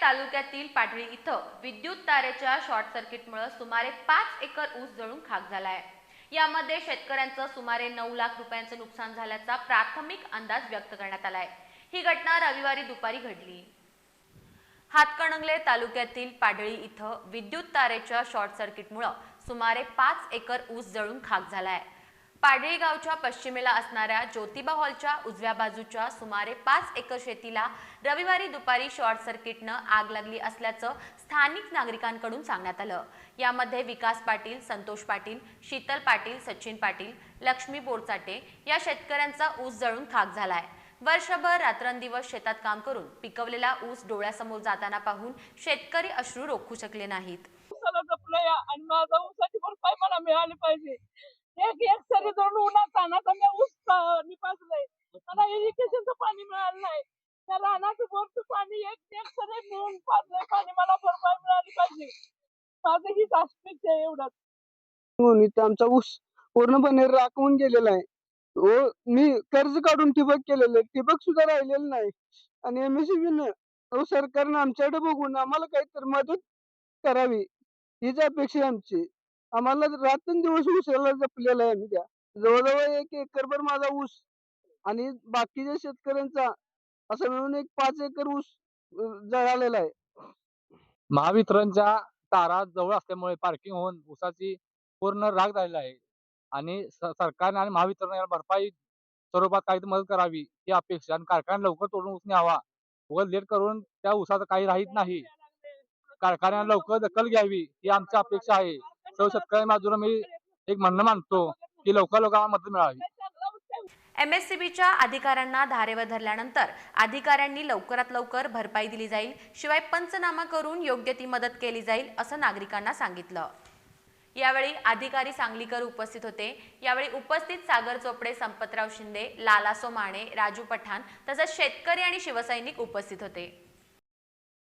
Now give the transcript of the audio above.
तालुक्यातील पाटळी इथं विद्युत तारेच्या शॉर्ट सर्किटमुळे सुमारे पाच एकर ऊस जळून खाक झाला आहे यामध्ये शेतकऱ्यांचं सुमारे नऊ लाख रुपयांचं नुकसान झाल्याचा प्राथमिक अंदाज व्यक्त करण्यात आला आहे ही घटना रविवारी दुपारी घडली. हातकणंगले तालुक्यातील पाडळी इथं विद्युत तारेच्या शॉर्ट सर्किटमुळे सुमारे पाच एकर ऊस जळून खाक झाला आहे पाडळी गावच्या पश्चिमेला असणाऱ्या ज्योतिबा हॉलच्या उजव्या बाजूच्या सुमारे पाच एकर शेतीला रविवारी दुपारी शॉर्ट सर्किटनं आग लागली असल्याचं स्थानिक नागरिकांकडून सांगण्यात आलं. यामध्ये विकास पाटील संतोष पाटील शीतल पाटील सचिन पाटील लक्ष्मी बोरचाटे या शेतकऱ्यांचा ऊस जळून खाक झालाय. वर्षभर रात्रंदिवस शेतात काम करून पिकवलेला ऊस डोळ्यासमोर जाताना पाहून शेतकरी अश्रू रोखू शकले नाहीत. जपलं आणि माझा ऊसाची भरपाई मला मिळाली पाहिजे एक एक सरी दोन उन्हात तानाचा मी ऊस पाणी पाजलंय मला इरिगेशनचं पाणी मिळालं नाही. त्या रानाचं बोरचं पाणी एक एक सगळे मिळून पाजलंय पाणी मला भरपाई मिळाली पाहिजे. माझं हीच अपेक्षा आहे एवढंच. आमचा ऊस पूर्णपणे राखवून गेलेला आहे. हो मी कर्ज काढून ठिबक केलेलं आहे. ठिबक सुद्धा राहिलेलं नाही. आणि एमएससीबी न सरकारनं आमच्याकडे बघून आम्हाला काहीतरी मदत करावी. हीच अपेक्षा आमची. आम्हाला रात्रंदिवस ऊसाला जपलेला आहे आम्ही त्या. जवळजवळ एक एकरभर माझा ऊस आणि बाकीच्या शेतकऱ्यांचा असं मिळून एक पाच एकर ऊस जळालेला आहे. महावितरणच्या तारा जवळ असल्यामुळे पार्किंग होऊन ऊसाची पूर्ण राग झालेला आहे. आणि सरकारने आणि महावितरण याला भरपाई स्वरूपात काही मदत करावी ही अपेक्षा आणि कारखाना लवकर तोडून ऊस न्यावा. व लेट करून त्या ऊसाचं काही राहीत नाही. कारखान्याने लवकर दखल घ्यावी ही आमची अपेक्षा आहे. सर्व शेतकरी माझं मी एक म्हणणं मानतो ही लवकर लवकर मदत मिळावी. एमएससीबीच्या अधिकाऱ्यांना धारेवर धरल्यानंतर अधिकाऱ्यांनी लवकरात लवकर भरपाई दिली जाईल शिवाय पंचनामा करून योग्य ती मदत केली जाईल असं नागरिकांना सांगितलं. यावेळी अधिकारी सांगलीकर उपस्थित होते. यावेळी उपस्थित सागर चोपडे संपतराव शिंदे लालासो माने राजू पठाण तसंच शेतकरी आणि शिवसैनिक उपस्थित होते.